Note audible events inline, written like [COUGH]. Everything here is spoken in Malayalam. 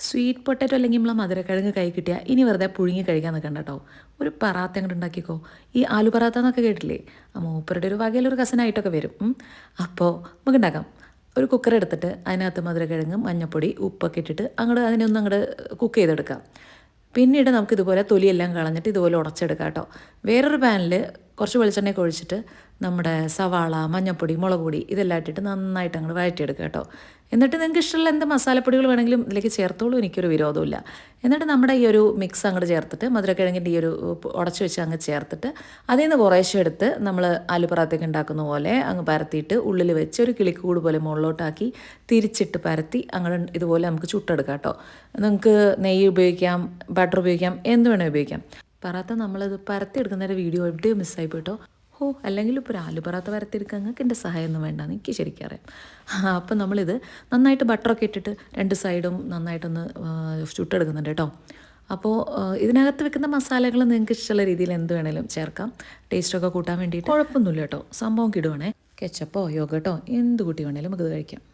സ്വീറ്റ് പൊട്ടറ്റോ അല്ലെങ്കിൽ നമ്മളെ മധുരക്കിഴങ്ങ് കൈ കിട്ടിയാൽ ഇനി വെറുതെ പുഴുങ്ങി കഴിക്കാൻ നിൽക്കണ്ട കേട്ടോ. ഒരു പറാത്ത അങ്ങോട്ട് ഉണ്ടാക്കിക്കോ. ഈ ആലു പറാത്ത എന്നൊക്കെ കേട്ടില്ലേ? മൂപ്പരുടെ ഒരു വകയിലൊരു കസനായിട്ടൊക്കെ വരും. അപ്പോൾ നമുക്ക് ഉണ്ടാക്കാം. ഒരു കുക്കർ എടുത്തിട്ട് അതിനകത്ത് മധുരക്കിഴങ്ങ് മഞ്ഞപ്പൊടി ഉപ്പൊക്കെ ഇട്ടിട്ട് അങ്ങോട്ട് അതിനെ ഒന്ന് അങ്ങോട്ട് കുക്ക് ചെയ്തെടുക്കാം. പിന്നീട് നമുക്ക് ഇതുപോലെ തൊലിയെല്ലാം കളഞ്ഞിട്ട് ഇതുപോലെ ഉടച്ചെടുക്കാം കേട്ടോ. വേറൊരു പാനിൽ കുറച്ച് വെളിച്ചെണ്ണയൊക്കെ ഒഴിച്ചിട്ട് നമ്മുടെ സവാള മഞ്ഞൾപ്പൊടി മുളക് പൊടി ഇതെല്ലാം ഇട്ടിട്ട് നന്നായിട്ട് അങ്ങോട്ട് വഴറ്റിയെടുക്കുക കേട്ടോ. എന്നിട്ട് നിങ്ങൾക്ക് ഇഷ്ടമുള്ള എന്ത് മസാലപ്പൊടികൾ വേണമെങ്കിലും ഇതിലേക്ക് ചേർത്തോളൂ എനിക്കൊരു വിരോധമില്ല എന്നിട്ട് നമ്മുടെ ഈ ഒരു മിക്സ് അങ്ങോട്ട് ചേർത്തിട്ട് മധുരക്കിഴങ്ങിന്റെ ഈ ഒരു ഉടച്ചു വെച്ച് അങ്ങ് ചേർത്തിട്ട് അതിൽ നിന്ന് കുറേശ്ശെ എടുത്ത് നമ്മൾ ആലു പറാത്തേക്ക് ഉണ്ടാക്കുന്ന പോലെ അങ്ങ് പരത്തിയിട്ട് ഉള്ളിൽ വെച്ച് ഒരു കിളിക്കൂട് പോലെ മുകളിലോട്ടാക്കി തിരിച്ചിട്ട് പരത്തി അങ്ങോട്ട് ഇതുപോലെ നമുക്ക് ചുട്ടെടുക്കാം കേട്ടോ. നിങ്ങൾക്ക് നെയ്യ് ഉപയോഗിക്കാം ബട്ടർ ഉപയോഗിക്കാം എന്ത് വേണേൽ ഉപയോഗിക്കാം. പറാത്ത നമ്മളത് പരത്തിയെടുക്കുന്നതിന്റെ വീഡിയോ എവിടെയോ മിസ്സായി പോയിട്ടോ. ഓ അല്ലെങ്കിൽ ഇപ്പോൾ ഒരു ആലു പറാത്ത വരത്തിയെടുക്കാൻ നിങ്ങൾക്ക് എന്റെ സഹായമൊന്നും വേണ്ട എനിക്ക് ശരിക്കും അറിയാം. [LAUGHS] അപ്പം നമ്മളിത് നന്നായിട്ട് ബട്ടറൊക്കെ ഇട്ടിട്ട് രണ്ട് സൈഡും നന്നായിട്ടൊന്ന് ചുട്ടെടുക്കുന്നുണ്ട് കേട്ടോ. അപ്പോൾ ഇതിനകത്ത് വെക്കുന്ന മസാലകൾ നിങ്ങൾക്ക് ഇഷ്ടമുള്ള രീതിയിൽ എന്ത് വേണേലും ചേർക്കാം. ടേസ്റ്റൊക്കെ കൂട്ടാൻ വേണ്ടിയിട്ട്. കുഴപ്പമൊന്നുമില്ല കേട്ടോ. സംഭവം കിടുവാണേ. കെച്ചപ്പോ യോഗട്ടോ എന്ത് കൂട്ടി വേണേലും നമുക്കിത് കഴിക്കാം.